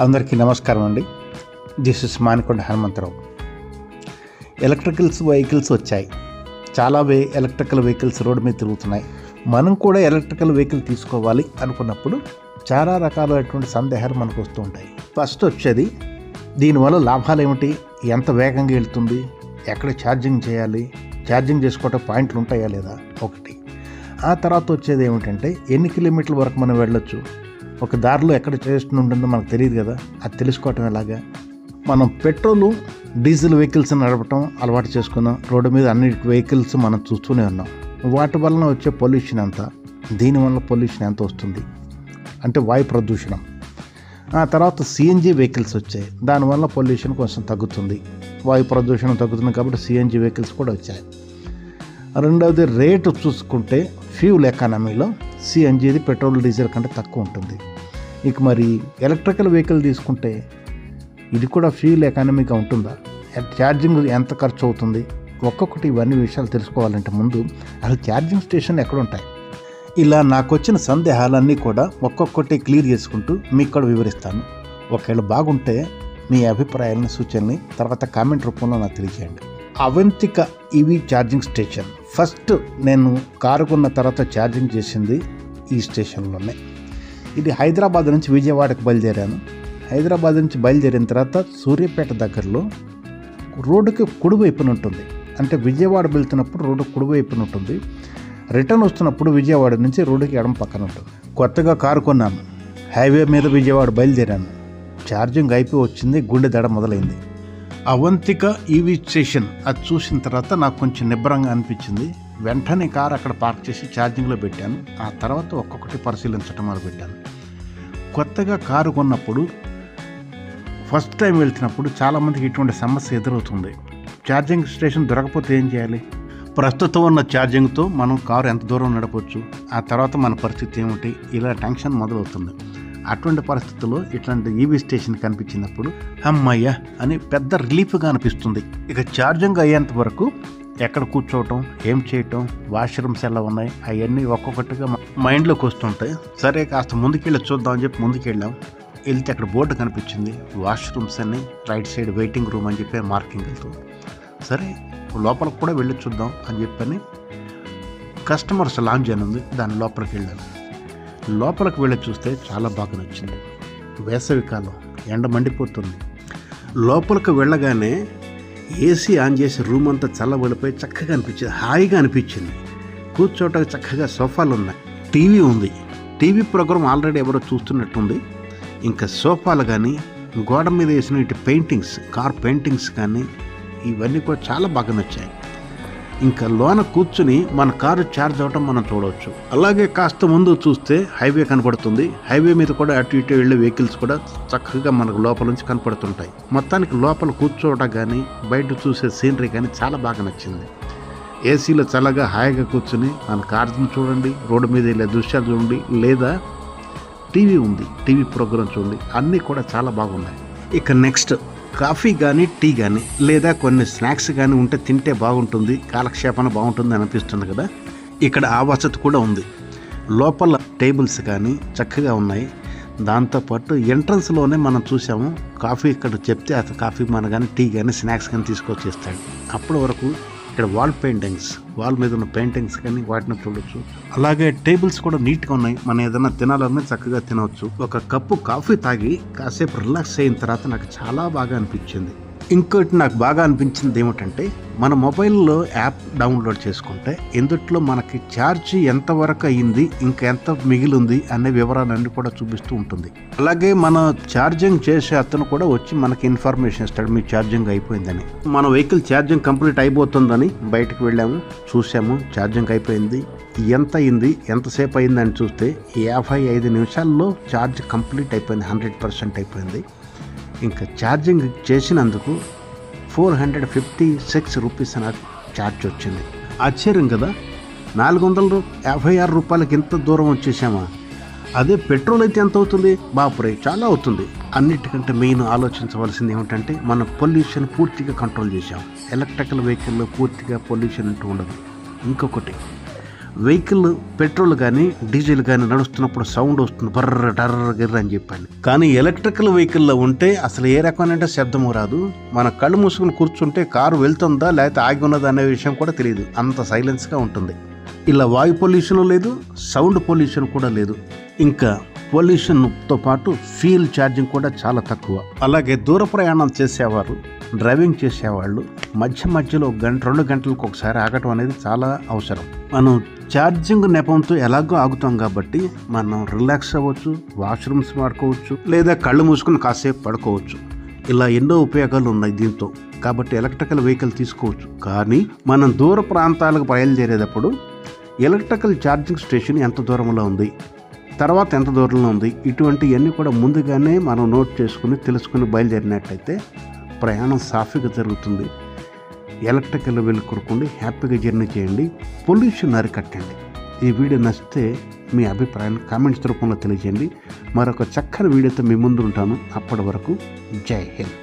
అందరికీ నమస్కారం అండి. This is Manikonda Hanumantharao. Electricals vehicles వచ్చాయి. చాలా వే ఎలక్ట్రికల్ వెహికల్స్ రోడ్డు మీద తిరుగుతున్నాయి. మనం కూడా ఎలక్ట్రికల్ వెహికల్ తీసుకోవాలి అనుకున్నప్పుడు చాలా రకాలైనటువంటి సందేహాలు మనకు వస్తూ ఉంటాయి. ఫస్ట్ వచ్చేది దీనివల్ల లాభాలు ఏమిటి? ఎంత వేగంగా వెళ్తుంది? ఎక్కడ ఛార్జింగ్ చేయాలి? ఛార్జింగ్ చేసుకోవటం పాయింట్లు ఉంటాయా లేదా? ఒకటి. ఆ తర్వాత వచ్చేది ఏమిటంటే ఎన్ని కిలోమీటర్ల వరకు మనం వెళ్ళొచ్చు? ఒక దారిలో ఎక్కడ చేస్తూ ఉంటుందో మనకు తెలియదు కదా. అది తెలుసుకోవటం ఎలాగా? మనం పెట్రోలు డీజిల్ వెహికల్స్ నడపటం అలవాటు చేసుకున్నాం. రోడ్డు మీద అన్ని వెహికల్స్ మనం చూస్తూనే ఉన్నాం. వాటి వలన వచ్చే పొల్యూషన్ ఎంత? దీనివల్ల పొల్యూషన్ ఎంత వస్తుంది? అంటే వాయు ప్రదూషణం. ఆ తర్వాత సిఎన్జి వెహికల్స్ వచ్చాయి. దానివల్ల పొల్యూషన్ కొంచెం తగ్గుతుంది. వాయు ప్రదూషణం తగ్గుతుంది కాబట్టి సిఎన్జి వెహికల్స్ కూడా వచ్చాయి. రెండవది రేటు చూసుకుంటే ఫ్యూల్ ఎకానమీలో సిఎన్జీది పెట్రోల్ డీజిల్ కంటే తక్కువ ఉంటుంది. ఇక మరి ఎలక్ట్రికల్ వెహికల్ తీసుకుంటే ఇది కూడా ఫ్యూల్ ఎకానమీగా ఉంటుందా? ఛార్జింగ్ ఎంత ఖర్చు అవుతుంది? ఒక్కొక్కటి ఇవన్నీ విషయాలు తెలుసుకోవాలంటే ముందు అసలు ఛార్జింగ్ స్టేషన్ ఎక్కడ ఉంటాయి? ఇలా నాకు వచ్చిన సందేహాలన్నీ కూడా ఒక్కొక్కటి క్లియర్ చేసుకుంటూ మీకు కూడా వివరిస్తాను. ఒకవేళ బాగుంటే మీ అభిప్రాయాలను సూచనని తర్వాత కామెంట్ రూపంలో నాకు తెలియజేయండి. Avantika EV charging station. First నేను కారు కొన్న తర్వాత ఛార్జింగ్ చేసింది ఈ స్టేషన్లోనే. ఇది హైదరాబాద్ నుంచి విజయవాడకు బయలుదేరాను. హైదరాబాద్ నుంచి బయలుదేరిన తర్వాత సూర్యాపేట దగ్గరలో రోడ్డుకి కుడివైపున ఉంటుంది. అంటే విజయవాడ వెళ్తున్నప్పుడు రోడ్డు కుడివైపున ఉంటుంది. రిటర్న్ వస్తున్నప్పుడు విజయవాడ నుంచి రోడ్డుకి ఎడం పక్కన ఉంటుంది. కొత్తగా కారు కొన్నాను. హైవే మీద విజయవాడ బయలుదేరాను. ఛార్జింగ్ అయిపోయి వచ్చింది గుండె దడ మొదలైంది. Avantika EV station. అది చూసిన తర్వాత నాకు కొంచెం నిబ్బరంగా అనిపించింది. వెంటనే కారు అక్కడ పార్క్ చేసి ఛార్జింగ్లో పెట్టాను. ఆ తర్వాత ఒక్కొక్కటి పరిశీలించడం మొదలుపెట్టాను. కొత్తగా కారు కొన్నప్పుడు ఫస్ట్ టైం వెళ్తున్నప్పుడు చాలామందికి ఇటువంటి సమస్య ఎదురవుతుంది. ఛార్జింగ్ స్టేషన్ దొరకపోతే ఏం చేయాలి? ప్రస్తుతం ఉన్న ఛార్జింగ్తో మనం కారు ఎంత దూరం నడపవచ్చు ఆ తర్వాత మన పరిస్థితి ఏమిటి? ఇలా టెన్షన్ మొదలవుతుంది. అటువంటి పరిస్థితుల్లో ఇట్లాంటి ఈవీ స్టేషన్ కనిపించినప్పుడు అమ్మయ్య అని పెద్ద రిలీఫ్గా అనిపిస్తుంది. ఇక ఛార్జింగ్ అయ్యేంత వరకు ఎక్కడ కూర్చోవటం ఏం చేయటం వాష్రూమ్స్ ఎలా ఉన్నాయి అవన్నీ ఒక్కొక్కటిగా మైండ్లోకి వస్తుంటాయి. సరే కాస్త ముందుకెళ్ళి చూద్దాం అని చెప్పి ముందుకెళ్ళాం. వెళ్తే అక్కడ బోర్డు కనిపించింది. వాష్రూమ్స్ అని రైట్ సైడ్ వెయిటింగ్ రూమ్ అని చెప్పి మార్కింగ్ వెళ్తుంది. సరే లోపలికి కూడా వెళ్ళి చూద్దాం అని చెప్పని కస్టమర్స్ లాంజ్ అని ఉంది. దాని లోపలికి వెళ్ళాను. లోపలికి వెళ్ళి చూస్తే చాలా బాగా నచ్చింది. వేసవికాలం ఎండ మండిపోతుంది. లోపలికి వెళ్ళగానే ఏసీ ఆన్ చేసి రూమ్ అంతా చల్లబడిపోయి చక్కగా అనిపించింది. హాయిగా అనిపించింది. కూర్చోటానికి చక్కగా సోఫాలు ఉన్నాయి. టీవీ ఉంది. టీవీ ప్రోగ్రామ్ ఆల్రెడీ ఎవరో చూస్తున్నట్టుంది. ఇంకా సోఫాలు కానీ గోడ మీద వేసిన ఇటు పెయింటింగ్స్ కార్ పెయింటింగ్స్ కానీ ఇవన్నీ కూడా చాలా బాగా నచ్చాయి. ఇంకా లోన కూర్చుని మన కారు ఛార్జ్ అవటం మనం చూడవచ్చు. అలాగే కాస్త ముందు చూస్తే హైవే కనపడుతుంది. హైవే మీద కూడా అటు ఇటు వెళ్ళే వెహికల్స్ కూడా చక్కగా మనకు లోపల నుంచి కనపడుతుంటాయి. మొత్తానికి లోపల కూర్చోవడం కానీ బయట చూసే సీనరీ కానీ చాలా బాగా నచ్చింది. ఏసీలో చల్లగా హాయిగా కూర్చుని మన కార్ని చూడండి రోడ్డు మీద వెళ్ళే దృశ్యాలు చూడండి లేదా టీవీ ఉంది టీవీ ప్రోగ్రామ్ చూడండి అన్నీ కూడా చాలా బాగున్నాయి. ఇక నెక్స్ట్ కాఫీ కానీ టీ కానీ లేదా కొన్ని స్నాక్స్ కానీ ఉంటే తింటే బాగుంటుంది కాలక్షేపణ బాగుంటుంది అనిపిస్తుంది కదా? ఇక్కడ ఆ వసతి కూడా ఉంది. లోపల టేబుల్స్ కానీ చక్కగా ఉన్నాయి. దాంతోపాటు ఎంట్రన్స్లోనే మనం చూసాము కాఫీ ఇక్కడ చెప్తే అతను కాఫీ మన కానీ టీ కానీ స్నాక్స్ కానీ తీసుకొచ్చి ఇస్తాడు అప్పటి వరకు ఇక్కడ వాల్ పెయింటింగ్స్ వాల్ మీద ఉన్న పెయింటింగ్స్ కానీ వాటిని చూడొచ్చు. అలాగే టేబుల్స్ కూడా నీట్గా ఉన్నాయి. మనం ఏదైనా తినాలన్నా చక్కగా తినవచ్చు ఒక కప్పు కాఫీ తాగి కాసేపు రిలాక్స్ అయిన తర్వాత నాకు చాలా బాగా అనిపించింది. ఇంకోటి నాకు బాగా అనిపించింది ఏమిటంటే మన మొబైల్లో యాప్ డౌన్లోడ్ చేసుకుంటే ఇందుట్లో మనకి ఛార్జ్ ఎంతవరకు అయ్యింది ఇంకెంత మిగిలింది అనే వివరాలన్నీ కూడా చూపిస్తూ ఉంటుంది. అలాగే మన ఛార్జింగ్ చేసే అతను కూడా వచ్చి మనకి ఇన్ఫర్మేషన్ ఇస్తాడు మీ ఛార్జింగ్ అయిపోయిందని. మన వెహికల్ ఛార్జింగ్ కంప్లీట్ అయిపోతుందని బయటకు వెళ్ళాము చూసాము ఛార్జింగ్ అయిపోయింది. ఎంత అయింది ఎంతసేపు అయిందని చూస్తే యాభై ఐదు నిమిషాల్లో ఛార్జ్ కంప్లీట్ అయిపోయింది హండ్రెడ్ పర్సెంట్ అయిపోయింది. ఇంకా ఛార్జింగ్ చేసినందుకు four hundred fifty six rupees అని ఛార్జ్ వచ్చింది. ఆశ్చర్యం కదా? నాలుగు వందల యాభై ఆరు రూపాయలకి ఇంత దూరం వచ్చేసామా? అదే పెట్రోల్ అయితే ఎంత అవుతుంది? బాపురే చాలా అవుతుంది. అన్నిటికంటే మెయిన్ ఆలోచించవలసింది ఏమిటంటే మన పొల్యూషన్ పూర్తిగా కంట్రోల్ చేసాం ఎలక్ట్రికల్ వెహికల్లో పూర్తిగా పొల్యూషన్ అంటూ ఉండదు. ఇంకొకటి వెహికల్ పెట్రోల్ కానీ డీజిల్ కానీ నడుస్తున్నప్పుడు సౌండ్ వస్తుంది. బర్ర టర్ర గిర్ర అని చెప్పండి కానీ ఎలక్ట్రికల్ వెహికల్లో ఉంటే అసలు ఏ రకమైన శబ్దము రాదు. మన కళ్ళు మూసుకుని కూర్చుంటే కారు వెళ్తుందా లేకపోతే ఆగి ఉన్నదా అనే విషయం కూడా తెలియదు. అంత సైలెన్స్గా ఉంటుంది. ఇలా వాయు పొల్యూషన్ లేదు సౌండ్ పొల్యూషన్ కూడా లేదు. ఇంకా పొల్యూషన్తో పాటు ఫ్యూల్ ఛార్జింగ్ కూడా చాలా తక్కువ. అలాగే దూర ప్రయాణం చేసేవారు డ్రైవింగ్ చేసేవాళ్ళు మధ్య మధ్యలో గంట రెండు గంటలకు ఒకసారి ఆగటం అనేది చాలా అవసరం. మనం ఛార్జింగ్ నెపంతో ఎలాగో ఆగుతాం కాబట్టి మనం రిలాక్స్ అవ్వచ్చు వాష్రూమ్స్ వాడుకోవచ్చు లేదా కళ్ళు మూసుకుని కాసేపు పడుకోవచ్చు. ఇలా ఎన్నో ఉపయోగాలు ఉన్నాయి దీంతో. కాబట్టి ఎలక్ట్రికల్ వెహికల్ తీసుకోవచ్చు. కానీ మనం దూర ప్రాంతాలకు బయలుదేరేటప్పుడు ఎలక్ట్రికల్ ఛార్జింగ్ స్టేషన్ ఎంత దూరంలో ఉంది తర్వాత ఎంత దూరంలో ఉంది ఇటువంటివన్నీ కూడా ముందుగానే మనం నోట్ చేసుకుని తెలుసుకుని బయలుదేరినట్టయితే ప్రయాణం సాఫీగా జరుగుతుంది. ఎలక్ట్రికల్ వెళ్ళి కొనుక్కోండి హ్యాపీగా జర్నీ చేయండి. పొల్యూషన్ అరికట్టండి. ఈ వీడియో నచ్చితే మీ అభిప్రాయాన్ని కామెంట్స్ రూపంలో తెలియజేయండి. మరొక చక్కని వీడియోతో మీ ముందు ఉంటాను అప్పటి వరకు జై హింద్.